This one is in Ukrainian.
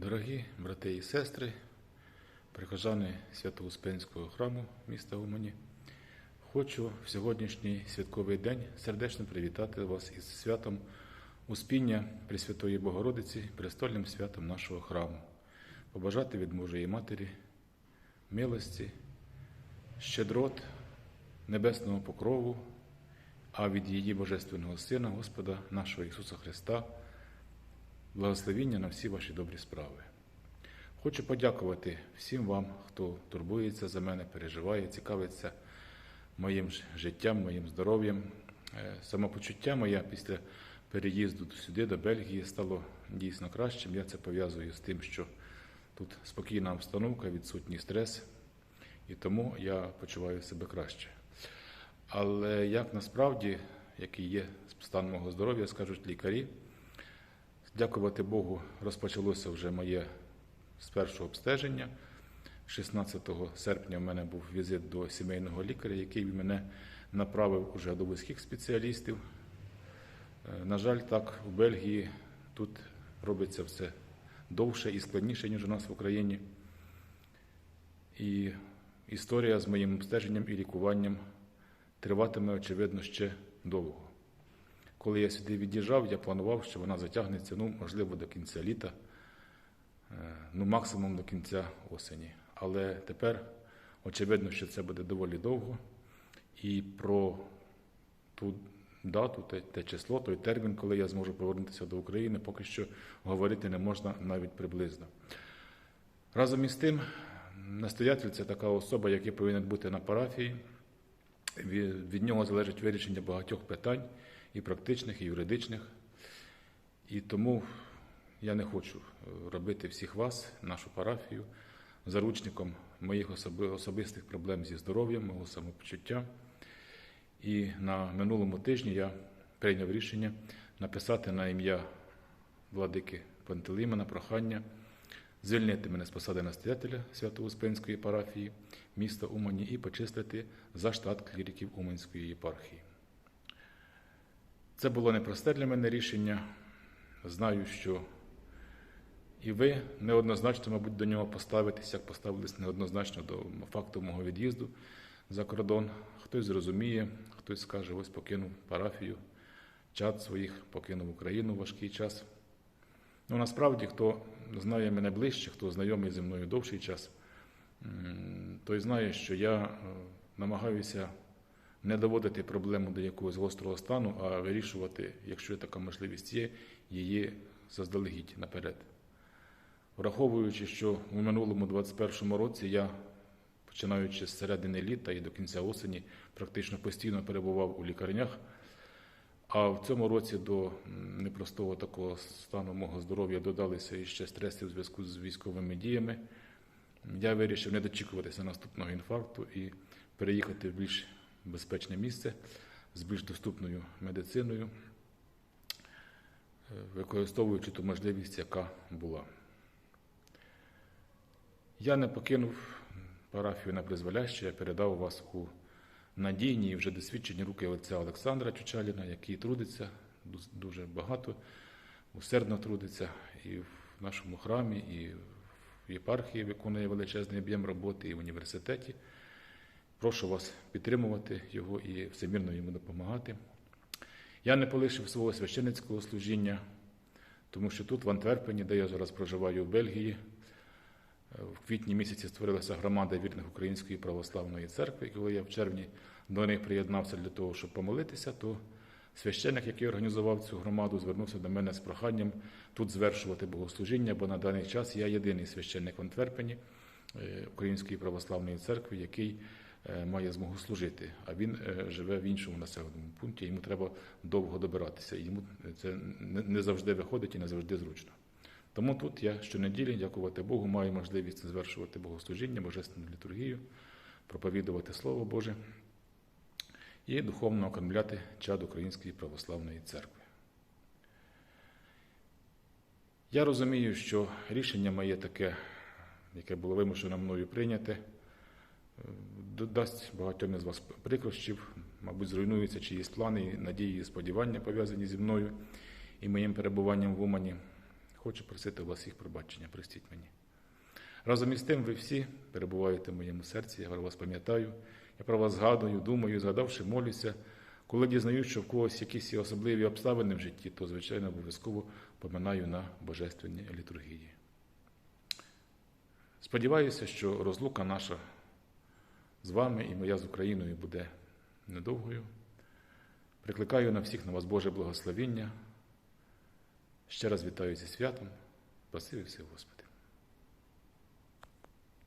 Дорогі брати і сестри, прихожани Свято-Успенського храму міста Умані, хочу в сьогоднішній святковий день сердечно привітати вас із святом Успіння Пресвятої Богородиці, престольним святом нашого храму, побажати від Божої Матері милості, щедрот, небесного покрову, а від її Божественного Сина, Господа нашого Ісуса Христа, благословіння на всі ваші добрі справи. Хочу подякувати всім вам, хто турбується за мене, переживає, цікавиться моїм життям, моїм здоров'ям. Е, Самопочуття моє після переїзду сюди, до Бельгії, стало дійсно кращим. Я це пов'язую з тим, що тут спокійна обстановка, відсутній стрес, і тому я почуваю себе краще. Але як насправді, який є стан мого здоров'я, скажуть лікарі, Дякувати Богу, розпочалося вже моє з першого обстеження. 16 серпня в мене був візит до сімейного лікаря, який мене направив уже до вузьких спеціалістів. Е, На жаль, так, у Бельгії тут робиться все довше і складніше, ніж у нас в Україні. І історія з моїм обстеженням і лікуванням триватиме, очевидно, ще довго. Коли я сюди від'їжджав, я планував, що вона затягнеться, ну, можливо, до кінця літа, е, ну, максимум до кінця осені. Але тепер очевидно, що це буде доволі довго. І про ту дату, те, те число, той термін, коли я зможу повернутися до України, поки що говорити не можна навіть приблизно. Разом із тим, настоятель це така особа, який повинен бути на парафії. Від нього залежить вирішення багатьох питань, і практичних, і юридичних. І тому я не хочу е, робити всіх вас, нашу парафію, заручником моїх особистих проблем зі здоров'ям, мого самопочуття. І на минулому тижні я прийняв рішення написати на ім'я владики Пантелеймона прохання звільнити мене з посади настоятеля Свято-Успенської парафії міста Умані і почистити за штат кліриків Уманської єпархії. Це було непросте для мене рішення. Знаю, що і ви неоднозначно, мабуть, до нього поставитесь, як поставились неоднозначно до факту мого від'їзду за кордон. Хтось зрозуміє, хтось скаже, ось покинув парафію, чат своїх, покинув Україну важкий час. Ну, насправді, хто знає мене ближче, хто знайомий зі мною довший час, той знає, що я е, намагаюся не доводити проблему до якогось гострого стану, а вирішувати, якщо така можливість є, її заздалегідь наперед. Враховуючи, що у минулому 21-му році я, починаючи з середини літа і до кінця осені, практично постійно перебував у лікарнях. А в цьому році до непростого такого стану мого здоров'я додалися іще стреси в зв'язку з військовими діями. Я вирішив не дочікуватися наступного інфаркту і переїхати в більш безпечне місце з більш доступною медициною, е, використовуючи ту можливість, яка була. Я не покинув парафію на призволяще, я передав вас у надійні і вже досвідчені руки отця Олександра Чучаліна, який трудиться дуже багато, усердно трудиться і в нашому храмі, і в єпархії виконує величезний об'єм роботи, і в університеті. Прошу вас підтримувати його і всемірно йому допомагати. Я не полишив свого священницького служіння, тому що тут, в Антверпені, де я зараз проживаю в Бельгії, в квітні місяці створилася громада вірних Української православної церкви. І коли я в червні до них приєднався для того, щоб помолитися, то священник, який організував цю громаду, звернувся до мене з проханням тут звершувати богослужіння, бо на даний час я єдиний священник в Антверпені е, Української православної церкви, який е, має змогу служити. А він е, живе в іншому населеному пункті, йому треба довго добиратися. Йому це не не завжди виходить і не завжди зручно. Тому тут я щонеділі, дякувати Богу, маю можливість звершувати богослужіння, божественну літургію, проповідувати Слово Боже і духовно окормляти чад Української православної церкви. Я розумію, що рішення моє таке, яке було вимушено мною прийняте, е, додасть багатьом із вас прикрощів, мабуть, зруйнуються чиїсь плани, надії і сподівання пов'язані зі мною і моїм перебуванням в Умані. Хочу просити у вас їх пробачення, простіть мені. Разом із тим, ви всі перебуваєте в моєму серці, я про вас пам'ятаю, я про вас згадую, думаю, згадавши, молюся. Коли дізнаюсь, що в когось якісь особливі обставини в житті, то, звичайно, обов'язково поминаю на божественній літургії. Сподіваюся, що розлука наша з вами і моя з Україною буде недовгою. Прикликаю на всіх на вас Боже благословіння. Ще раз вітаю зі святом. Спасибі всіх, Господи.